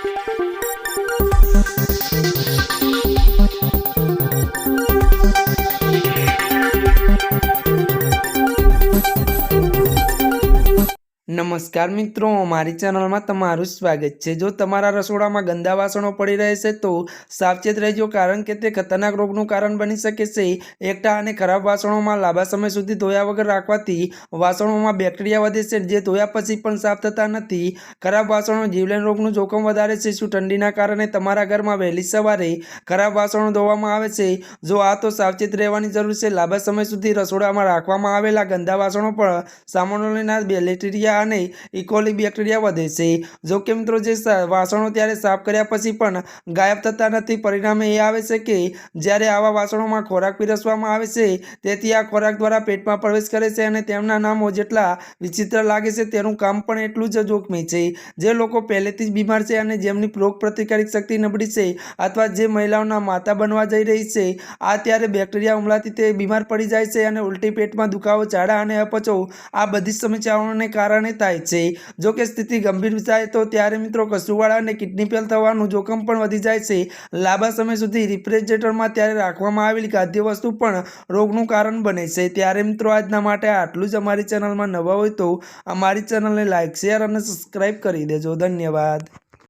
Thank you. નમસ્કાર મિત્રો, મારી ચેનલમાં તમારું સ્વાગત છે. જો તમારા રસોડામાં ગંદા વાસણો પડી રહેશે તો સાવચેત રહેજો, કારણ કે તે ખતરનાક રોગનું કારણ બની શકે છે. એકટા અને ખરાબ વાસણોમાં લાંબા સમય સુધી ધોયા વગર રાખવાથી વાસણોમાં બેક્ટેરિયા વધે છે, જે ધોયા પછી પણ સાફ થતા નથી. ખરાબ વાસણો જીવલેણ રોગનું જોખમ વધારે છે, શું ઠંડીના કારણે તમારા ઘરમાં વહેલી સવારે ખરાબ વાસણો ધોવામાં આવે છે? જો આ, તો સાવચેત રહેવાની જરૂર છે. લાંબા સમય સુધી રસોડામાં રાખવામાં આવેલા ગંદા વાસણો પણ સામાનોના અને ઇકોલી બેક્ટેરિયા વધે છે. જો કે મિત્રો જે વાસણો ત્યારે સાફ કર્યા પછી પણ ગાયબ થતા નથી. પરિણામે એ આવે છે કે જ્યારે આવા વાસણોમાં ખોરાક પીરસવામાં આવે છે, તેથી આ ખોરાક દ્વારા પેટમાં પ્રવેશ કરે છે અને તેમના નામો જેટલા વિચિત્ર લાગે છે તેનું કામ પણ એટલું જ જોખમી છે. જે લોકો પહેલેથી જ બીમાર છે અને જેમની રોગ પ્રતિકારક શક્તિ નબળી છે અથવા જે મહિલાઓના માતા બનવા જઈ રહી છે, આ ત્યારે બેક્ટેરિયા હુમલાથી તે બીમાર પડી જાય છે અને ઉલટી પેટમાં દુખાવો, ઝાડા અને અપચો આ બધી સમસ્યાઓને કારણે થાય છે. જો કે સ્થિતિ ગંભીર થાય તો ત્યારે મિત્રો કસુવાળા અને કિડની ફેલ થવાનું જોખમ પણ વધી જાય છે. લાંબા સમય સુધી રિફ્રિજરેટરમાં ત્યારે રાખવામાં આવેલી ખાદ્ય વસ્તુ પણ રોગનું કારણ બને છે. ત્યારે મિત્રો આજના માટે આટલું જ. અમારી ચેનલમાં નવા હોય તો અમારી ચેનલને લાઇક શેર અને સબસ્ક્રાઈબ કરી દેજો. ધન્યવાદ.